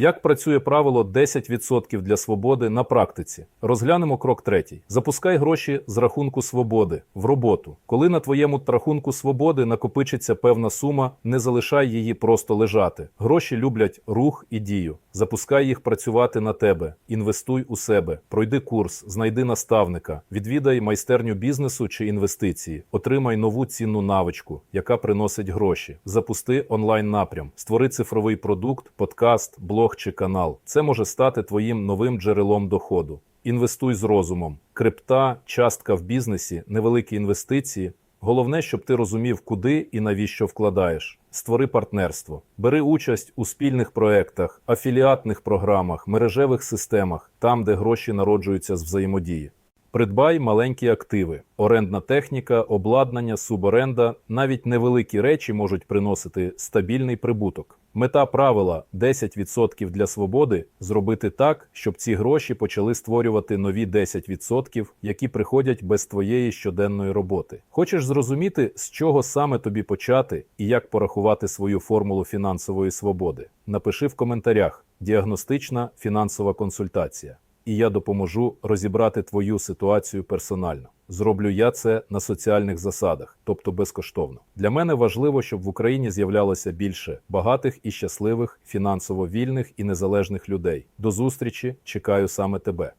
Як працює правило 10% для свободи на практиці? Розглянемо крок третій. Запускай гроші з рахунку свободи в роботу. Коли на твоєму рахунку свободи накопичиться певна сума, не залишай її просто лежати. Гроші люблять рух і дію. Запускай їх працювати на тебе, інвестуй у себе, пройди курс, знайди наставника, відвідай майстерню бізнесу чи інвестиції, отримай нову цінну навичку, яка приносить гроші. Запусти онлайн напрям, створи цифровий продукт, подкаст, блог чи канал. Це може стати твоїм новим джерелом доходу. Інвестуй з розумом. Крипта, частка в бізнесі, невеликі інвестиції. Головне, щоб ти розумів, куди і навіщо вкладаєш. Створи партнерство, бери участь у спільних проектах, афіліатних програмах, мережевих системах, там, де гроші народжуються з взаємодії. Придбай маленькі активи, орендна техніка, обладнання, суборенда, навіть невеликі речі можуть приносити стабільний прибуток. Мета правила 10% для свободи зробити так, щоб ці гроші почали створювати нові 10%, які приходять без твоєї щоденної роботи. Хочеш зрозуміти, з чого саме тобі почати і як порахувати свою формулу фінансової свободи? Напиши в коментарях діагностична фінансова консультація і я допоможу розібрати твою ситуацію персонально. Зроблю я це на соціальних засадах, тобто безкоштовно. Для мене важливо, щоб в Україні з'являлося більше багатих і щасливих, фінансово вільних і незалежних людей. До зустрічі, чекаю саме тебе.